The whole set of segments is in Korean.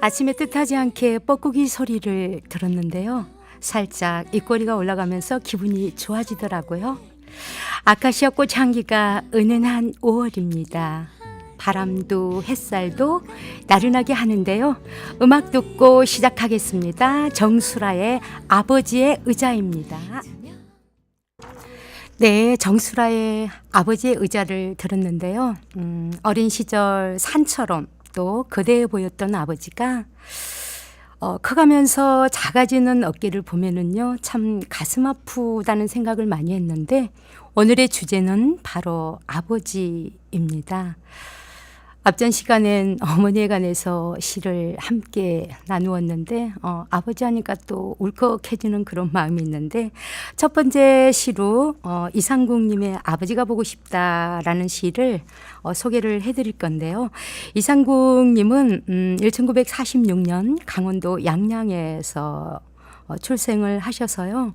아침에 뜻하지 않게 뻐꾸기 소리를 들었는데요. 살짝 입꼬리가 올라가면서 기분이 좋아지더라고요. 아카시아 꽃 향기가 은은한 5월입니다. 바람도 햇살도 나른하게 하는데요. 음악 듣고 시작하겠습니다. 정수라의 아버지의 의자입니다. 네, 정수라의 아버지의 의자를 들었는데요. 음, 어린 시절 산처럼 또 거대해 보였던 아버지가 어, 커가면서 작아지는 어깨를 보면은요, 참 가슴 아프다는 생각을 많이 했는데, 오늘의 주제는 바로 아버지입니다. 앞전 시간엔 어머니에 관해서 시를 함께 나누었는데, 어, 아버지 하니까 또 울컥해지는 그런 마음이 있는데, 첫 번째 시로 어, 이상국님의 아버지가 보고 싶다라는 시를 어, 소개를 해드릴 건데요. 이상국님은 음, 1946년 강원도 양양에서 어, 출생을 하셔서요.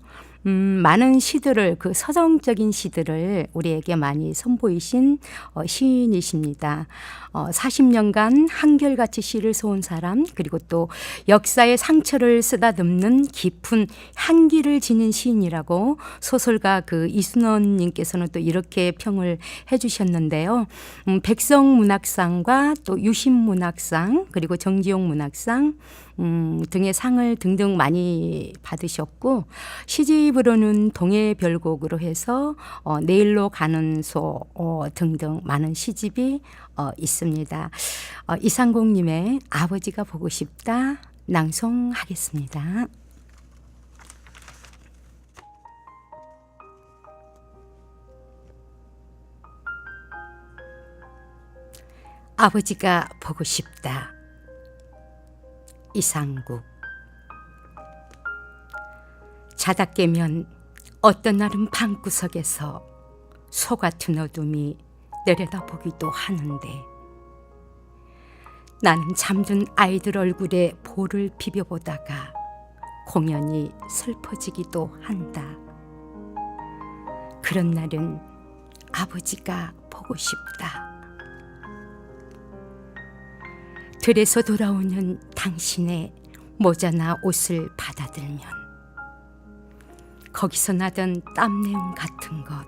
음, 많은 시들을 그 서정적인 시들을 우리에게 많이 선보이신 어, 시인이십니다. 어, 40년간 한결같이 시를 써온 사람 그리고 또 역사의 상처를 쓰다듬는 깊은 향기를 지닌 시인이라고 소설가 그 이순원님께서는 또 이렇게 평을 해주셨는데요. 음, 백성문학상과 또 유신문학상 그리고 정지용 문학상 음, 등의 상을 등등 많이 받으셨고 시집으로는 동해 별곡으로 해서 어, 내일로 가는 소 어, 등등 많은 시집이 어, 있습니다. 어, 이상공님의 아버지가 보고 싶다 낭송하겠습니다. 아버지가 보고 싶다. 이상국 자다 깨면 어떤 날은 방구석에서 소 같은 어둠이 내려다보기도 하는데 나는 잠든 아이들 얼굴에 볼을 비벼보다가 공연히 슬퍼지기도 한다. 그런 날은 아버지가 보고 싶다. 들에서 돌아오는 당신의 모자나 옷을 받아들면 거기서 나던 땀내음 같은 것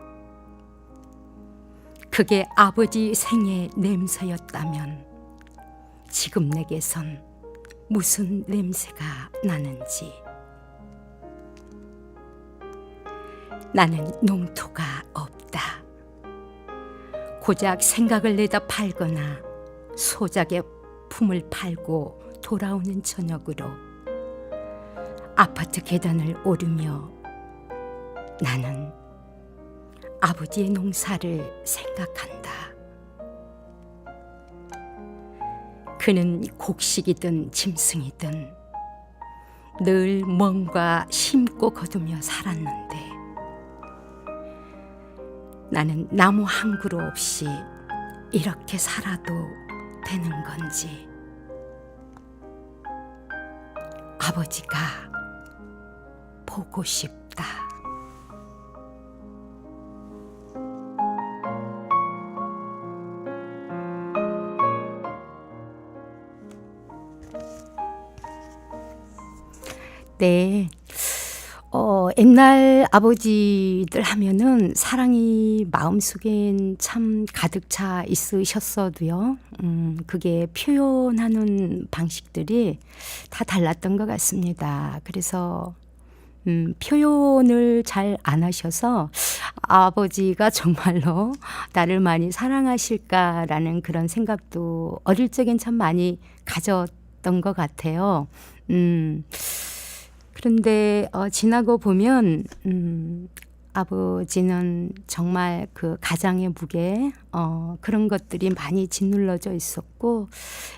그게 아버지 생의 냄새였다면 지금 내게선 무슨 냄새가 나는지. 나는 농토가 없다. 고작 생각을 내다 팔거나 소작 의 품을 팔고 돌아오는 저녁으로 아파트 계단을 오르며 나는 아버지의 농사를 생각한다. 그는 곡식이든 짐승이든 늘 뭔가 심고 거두며 살았는데 나는 나무 한 그루 없이 이렇게 살아도 되는 건지 아버지가 보고 싶다. 네. 어, 옛날 아버지들 하면은 사랑이 마음속엔 참 가득 차 있으셨어도요. 음, 그게 표현하는 방식들이 다 달랐던 것 같습니다. 그래서 음, 표현을 잘 안 하셔서 아버지가 정말로 나를 많이 사랑하실까라는 그런 생각도 어릴 적엔 참 많이 가졌던 것 같아요. 음, 그런데 어, 지나고 보면 음, 아버지는 정말 그 가장의 무게 어, 그런 것들이 많이 짓눌러져 있었고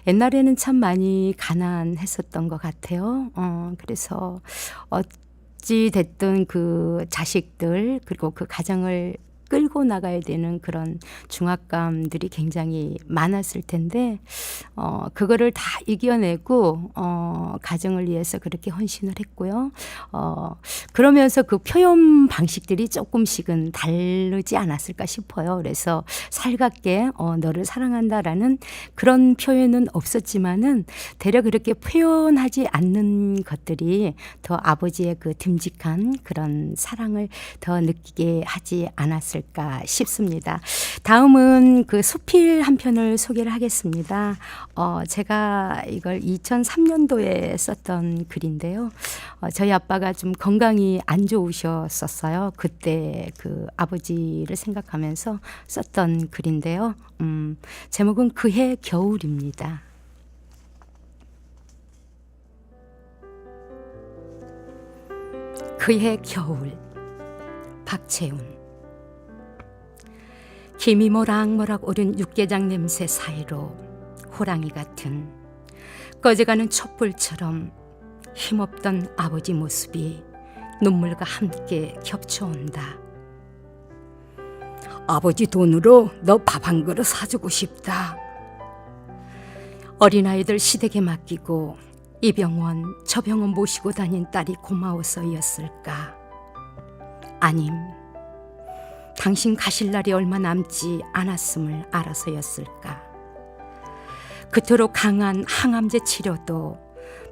옛날에는 참 많이 가난했었던 것 같아요. 어, 그래서 어찌 됐든 그 자식들 그리고 그 가정을 끌고 나가야 되는 그런 중압감들이 굉장히 많았을 텐데 어 그거를 다 이겨내고 어 가정을 위해서 그렇게 헌신을 했고요. 어 그러면서 그 표현 방식들이 조금씩은 다르지 않았을까 싶어요. 그래서 살갑게 어 너를 사랑한다라는 그런 표현은 없었지만은 대략 그렇게 표현하지 않는 것들이 더 아버지의 그 듬직한 그런 사랑을 더 느끼게 하지 않았을까 싶습니다. 다음은 그 수필 한 편을 소개를 하겠습니다. 어, 제가 이걸 2003년도에 썼던 글인데요. 어, 저희 아빠가 좀 건강이 안 좋으셨었어요. 그때 그 아버지를 생각하면서 썼던 글인데요. 음, 제목은 그해 겨울입니다. 그해 겨울 박채훈 김이 모락모락 오른 육개장 냄새 사이로 호랑이 같은 꺼져가는 촛불처럼 힘없던 아버지 모습이 눈물과 함께 겹쳐온다. 아버지 돈으로 너 밥 한 그릇 사주고 싶다. 어린아이들 시댁에 맡기고 이 병원 저 병원 모시고 다닌 딸이 고마워서였을까? 아님 당신 가실 날이 얼마 남지 않았음을 알아서였을까? 그토록 강한 항암제 치료도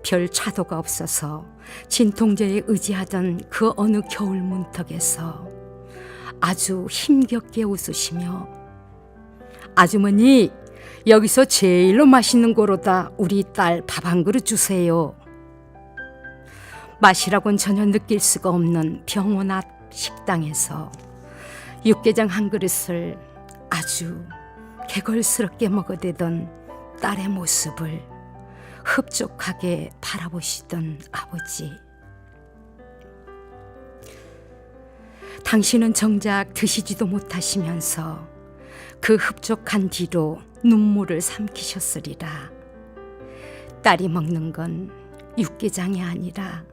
별 차도가 없어서 진통제에 의지하던 그 어느 겨울 문턱에서 아주 힘겹게 웃으시며 아주머니 여기서 제일로 맛있는 거로다 우리 딸 밥 한 그릇 주세요. 맛이라곤 전혀 느낄 수가 없는 병원 앞 식당에서 육개장 한 그릇을 아주 개걸스럽게 먹어대던 딸의 모습을 흡족하게 바라보시던 아버지. 당신은 정작 드시지도 못하시면서 그 흡족한 뒤로 눈물을 삼키셨으리라. 딸이 먹는 건 육개장이 아니라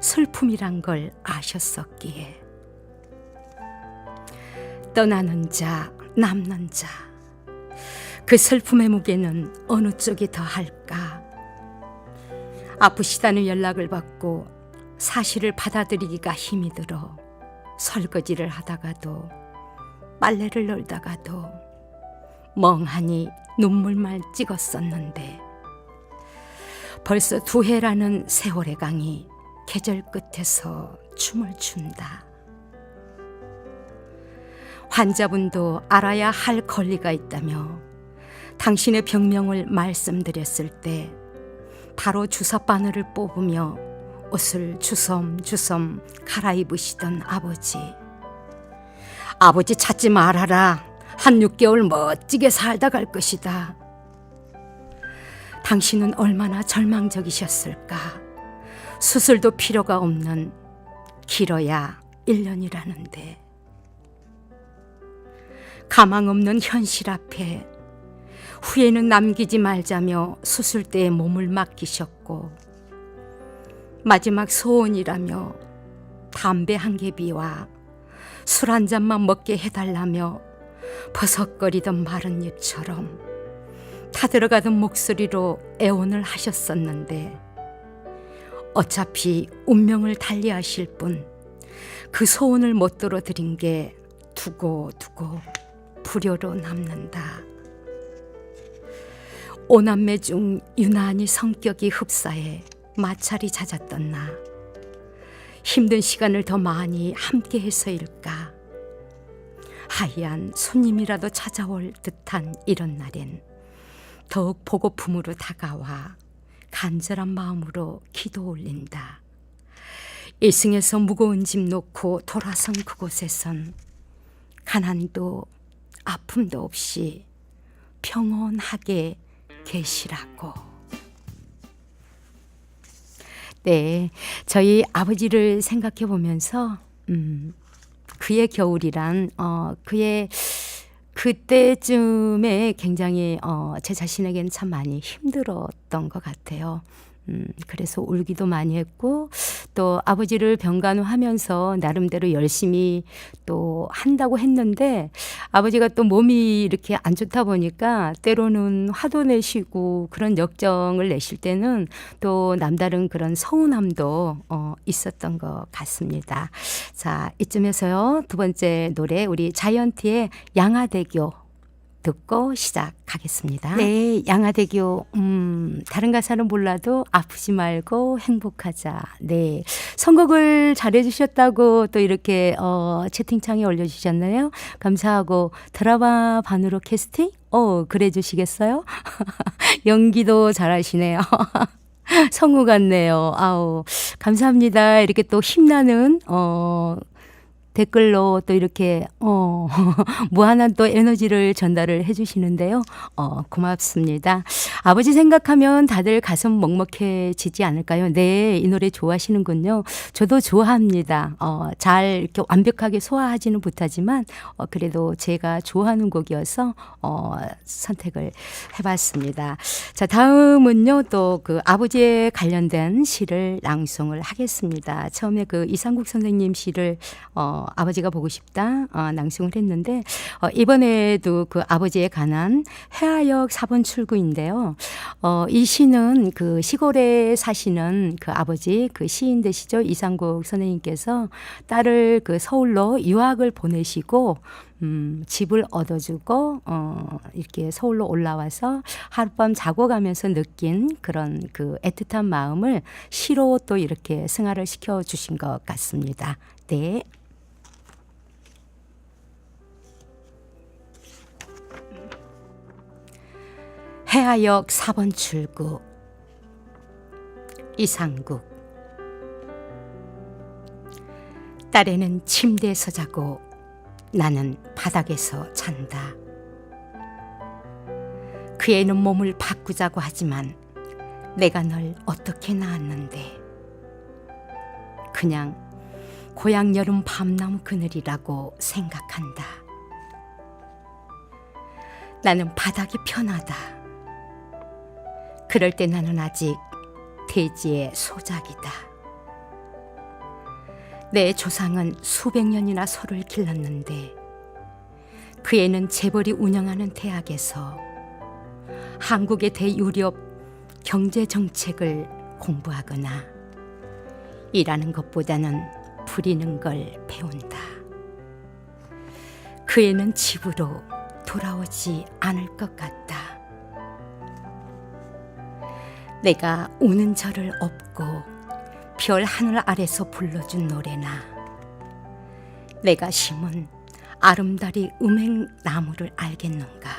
슬픔이란 걸 아셨었기에. 떠나는 자, 남는 자. 그 슬픔의 무게는 어느 쪽이 더 할까? 아프시다는 연락을 받고 사실을 받아들이기가 힘이 들어 설거지를 하다가도 빨래를 널다가도 멍하니 눈물만 찍었었는데 벌써 두 해라는 세월의 강이 계절 끝에서 춤을 춘다. 환자분도 알아야 할 권리가 있다며 당신의 병명을 말씀드렸을 때 바로 주사 바늘을 뽑으며 옷을 주섬주섬 갈아입으시던 아버지. 아버지 찾지 말아라. 한 6개월 멋지게 살다 갈 것이다. 당신은 얼마나 절망적이셨을까. 수술도 필요가 없는 길어야 1년이라는데. 가망 없는 현실 앞에 후회는 남기지 말자며 수술대에 몸을 맡기셨고 마지막 소원이라며 담배 한 개비와 술 한 잔만 먹게 해달라며 버석거리던 마른 입처럼 타들어가던 목소리로 애원을 하셨었는데 어차피 운명을 달리하실 분 그 소원을 못 들어드린 게 두고 두고 불효로 남는다. 오남매 중 유난히 성격이 흡사해 마찰이 잦았던 나. 힘든 시간을 더 많이 함께 해서일까. 하얀 손님이라도 찾아올 듯한 이런 날엔 더욱 보고품으로 다가와 간절한 마음으로 기도 올린다. 일승에서 무거운 짐 놓고 돌아선 그곳에선 가난도 아픔도 없이 평온하게 계시라고. 네, 저희 아버지를 생각해 보면서 음, 그의 겨울이란 어, 그의 그때쯤에 굉장히 어, 제 자신에게는 참 많이 힘들었던 것 같아요. 음, 그래서 울기도 많이 했고 또 아버지를 병간호하면서 나름대로 열심히 또 한다고 했는데 아버지가 또 몸이 이렇게 안 좋다 보니까 때로는 화도 내시고 그런 역정을 내실 때는 또 남다른 그런 서운함도 어, 있었던 것 같습니다. 자, 이쯤에서요. 두 번째 노래 우리 자이언티의 양화대교 듣고 시작하겠습니다. 네, 양화대교. 음, 다른 가사는 몰라도 아프지 말고 행복하자. 네. 선곡을 잘해 주셨다고 또 이렇게 어, 채팅창에 올려 주셨나요? 감사하고 드라마 반으로 캐스팅? 어, 그래 주시겠어요? 연기도 잘하시네요. 성우 같네요. 아우, 감사합니다. 이렇게 또 힘나는, 어, 댓글로 또 이렇게, 어, 무한한 또 에너지를 전달을 해주시는데요. 어, 고맙습니다. 아버지 생각하면 다들 가슴 먹먹해지지 않을까요? 네, 이 노래 좋아하시는군요. 저도 좋아합니다. 어, 잘 이렇게 완벽하게 소화하지는 못하지만, 어, 그래도 제가 좋아하는 곡이어서, 어, 선택을 해봤습니다. 자, 다음은요, 또 그 아버지에 관련된 시를 낭송을 하겠습니다. 처음에 그 이상국 선생님 시를, 어, 아버지가 보고 싶다, 어, 낭송을 했는데, 어, 이번에도 그 아버지에 관한 해화역 4번 출구인데요. 어, 이 시는 그 시골에 사시는 그 아버지, 그 시인 되시죠. 이상국 선생님께서 딸을 그 서울로 유학을 보내시고, 음, 집을 얻어주고, 어, 이렇게 서울로 올라와서 하룻밤 자고 가면서 느낀 그런 그 애틋한 마음을 시로 또 이렇게 승화를 시켜 주신 것 같습니다. 네. 해화역 4번 출구 이상국 딸애는 침대에서 자고 나는 바닥에서 잔다. 그 애는 몸을 바꾸자고 하지만 내가 널 어떻게 낳았는데 그냥 고향 여름 밤나무 그늘이라고 생각한다. 나는 바닥이 편하다. 그럴 때 나는 아직 대지의 소작이다. 내 조상은 수백 년이나 소를 길렀는데 그 애는 재벌이 운영하는 대학에서 한국의 대유럽 경제 정책을 공부하거나 일하는 것보다는 부리는 걸 배운다. 그 애는 집으로 돌아오지 않을 것 같다. 내가 우는 저를 업고 별 하늘 아래서 불러준 노래나 내가 심은 아름다리 음행 나무를 알겠는가?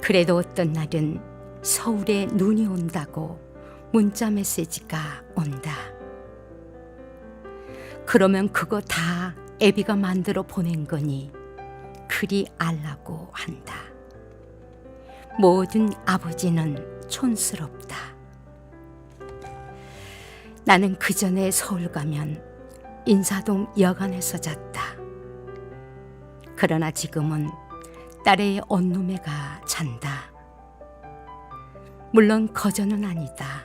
그래도 어떤 날은 서울에 눈이 온다고 문자 메시지가 온다. 그러면 그거 다 애비가 만들어 보낸 거니 그리 알라고 한다. 모든 아버지는 촌스럽다. 나는 그 전에 서울 가면 인사동 여관에서 잤다. 그러나 지금은 딸의 언놈애가 잔다. 물론 거저는 아니다.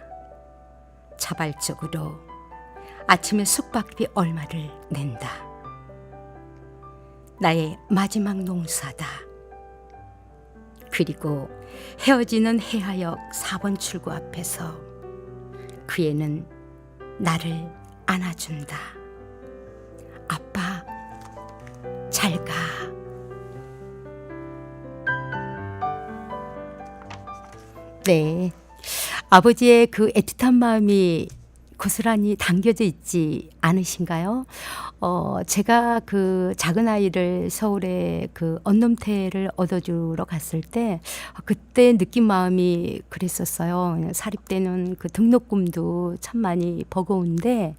자발적으로 아침에 숙박비 얼마를 낸다. 나의 마지막 농사다. 그리고 헤어지는 해하역 4번 출구 앞에서 그 애는 나를 안아준다. 아빠, 잘 가. 네. 아버지의 그 애틋한 마음이 고스란히 담겨져 있지 않으신가요? 어, 제가 그 작은 아이를 서울에 그 언놈태를 얻어주러 갔을 때 그때 느낀 마음이 그랬었어요. 사립대는 그 등록금도 참 많이 버거운데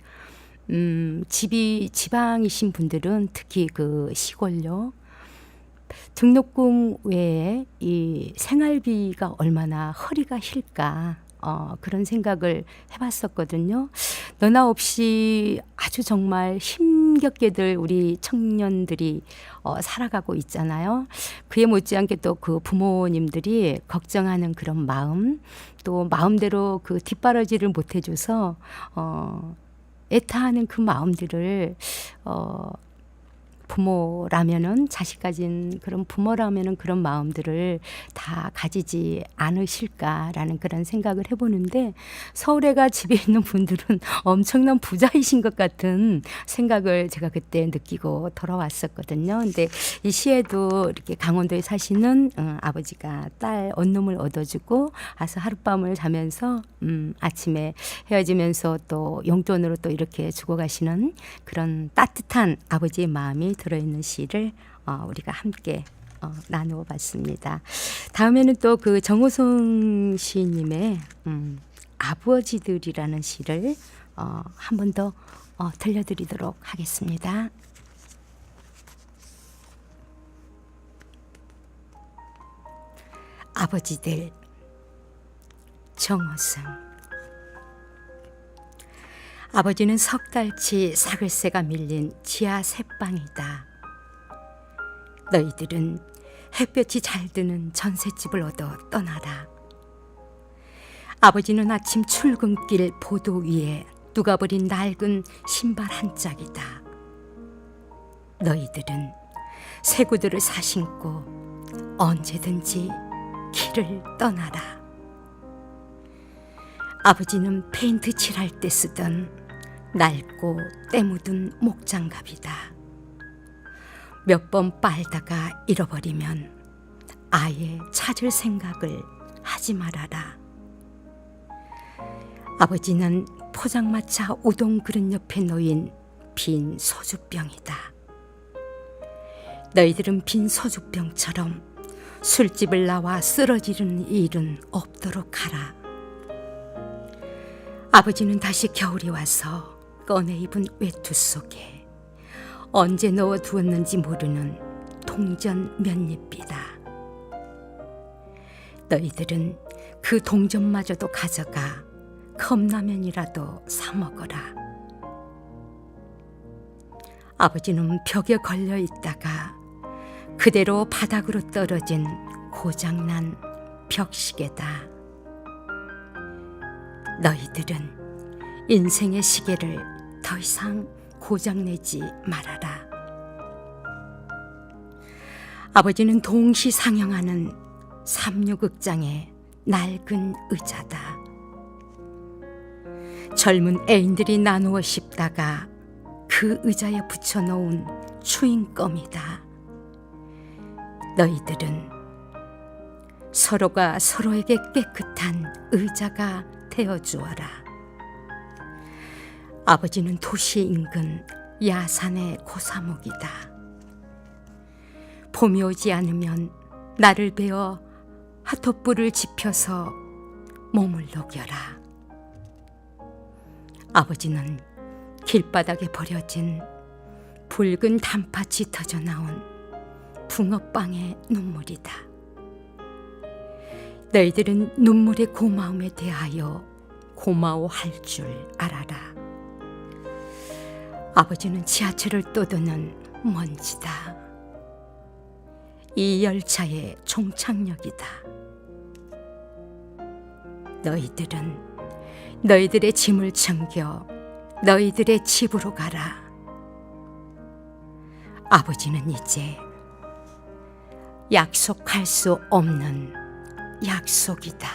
음, 집이 지방이신 분들은 특히 그 시골요. 등록금 외에 이 생활비가 얼마나 허리가 힐까. 어, 그런 생각을 해봤었거든요. 너나 없이 아주 정말 힘겹게들 우리 청년들이 어, 살아가고 있잖아요. 그에 못지않게 또 그 부모님들이 걱정하는 그런 마음, 또 마음대로 그 뒷바라지를 못 해줘서 어, 애타하는 그 마음들을 어, 부모라면은 자식 가진 그런 부모라면은 그런 마음들을 다 가지지 않으실까라는 그런 생각을 해보는데 서울에가 집에 있는 분들은 엄청난 부자이신 것 같은 생각을 제가 그때 느끼고 돌아왔었거든요. 근데 이 시에도 이렇게 강원도에 사시는 어, 아버지가 딸 언놈을 얻어주고 와서 하룻밤을 자면서 음, 아침에 헤어지면서 또 용돈으로 또 이렇게 주고 가시는 그런 따뜻한 아버지의 마음이 들어있는 시를 어, 우리가 함께 어, 나누어 봤습니다. 다음에는 또 그 정호성 시인님의 음, 아버지들이라는 시를 어, 한번 더 어, 들려드리도록 하겠습니다. 아버지들 정호승 아버지는 석 달치 사글세가 밀린 지하 새방이다. 너희들은 햇볕이 잘 드는 전셋집을 얻어 떠나라. 아버지는 아침 출근길 보도 위에 누가 버린 낡은 신발 한 짝이다. 너희들은 새 구두를 사신고 언제든지 길을 떠나라. 아버지는 페인트 칠할 때 쓰던 낡고 때 묻은 목장갑이다. 몇 번 빨다가 잃어버리면 아예 찾을 생각을 하지 말아라. 아버지는 포장마차 우동 그릇 옆에 놓인 빈 소주병이다. 너희들은 빈 소주병처럼 술집을 나와 쓰러지는 일은 없도록 하라. 아버지는 다시 겨울이 와서 꺼내 입은 외투 속에 언제 넣어 두었는지 모르는 동전 몇 입이다. 너희들은 그 동전마저도 가져가 컵라면이라도 사 먹어라. 아버지는 벽에 걸려 있다가 그대로 바닥으로 떨어진 고장난 벽시계다. 너희들은 인생의 시계를 더 이상 고장내지 말아라. 아버지는 동시 상영하는 삼류극장의 낡은 의자다. 젊은 애인들이 나누어 씹다가 그 의자에 붙여놓은 추인껌이다. 너희들은 서로가 서로에게 깨끗한 의자가 되어 주어라. 아버지는 도시 인근 야산의 고사목이다. 봄이 오지 않으면 나를 베어 핫토불을 지펴서 몸을 녹여라. 아버지는 길바닥에 버려진 붉은 단팥이 터져 나온 붕어빵의 눈물이다. 너희들은 눈물의 고마움에 대하여 고마워할 줄 알아라. 아버지는 지하철을 떠도는 먼지다. 이 열차의 종착역이다. 너희들은 너희들의 짐을 챙겨 너희들의 집으로 가라. 아버지는 이제 약속할 수 없는 약속이다.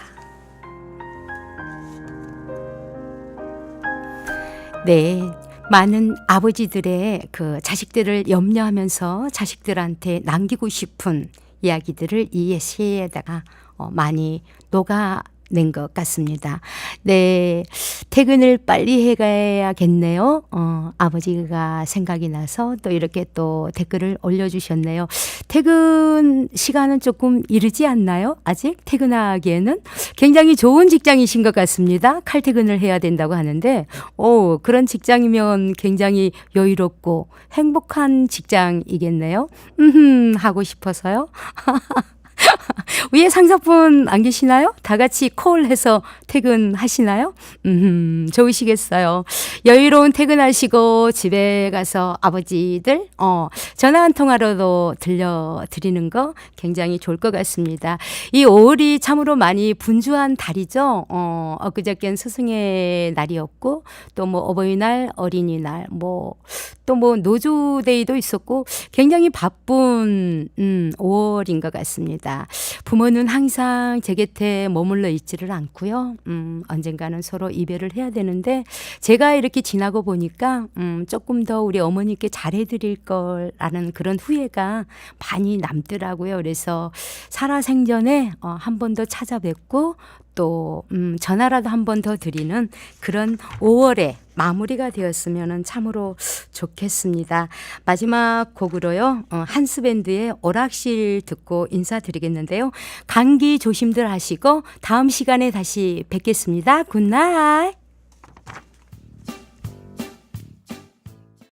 네. 많은 아버지들의 그 자식들을 염려하면서 자식들한테 남기고 싶은 이야기들을 이 시에다가 어, 많이 녹아 낸 것 같습니다. 네. 퇴근을 빨리 해가야겠네요. 어, 아버지가 생각이 나서 또 이렇게 또 댓글을 올려주셨네요. 퇴근 시간은 조금 이르지 않나요? 아직 퇴근하기에는 굉장히 좋은 직장이신 것 같습니다. 칼퇴근을 해야 된다고 하는데, 오, 그런 직장이면 굉장히 여유롭고 행복한 직장이겠네요. 음, 하고 싶어서요. 위에 상사분 안 계시나요? 다 같이 콜해서 퇴근하시나요? 음, 좋으시겠어요. 여유로운 퇴근하시고 집에 가서 아버지들, 어, 전화 한 통화로도 들려드리는 거 굉장히 좋을 것 같습니다. 이 5월이 참으로 많이 분주한 달이죠. 어, 엊그저께는 스승의 날이었고, 또 뭐 어버이날, 어린이날, 뭐, 또뭐 노조데이도 있었고, 굉장히 바쁜, 음, 5월인 것 같 부모는 항상 제 곁에 머물러 있지를 않고요. 음, 언젠가는 서로 이별을 해야 되는데 제가 이렇게 지나고 보니까 음, 조금 더 우리 어머니께 잘해드릴 걸라는 그런 후회가 많이 남더라고요. 그래서 살아생전에 어, 한 번 더 찾아뵙고 또 음, 전화라도 한 번 더 드리는 그런 5월에 마무리가 되었으면 참으로 좋겠습니다. 마지막 곡으로요. 어, 한스밴드의 오락실 듣고 인사드리겠는데요. 감기 조심들 하시고 다음 시간에 다시 뵙겠습니다. 굿나잇.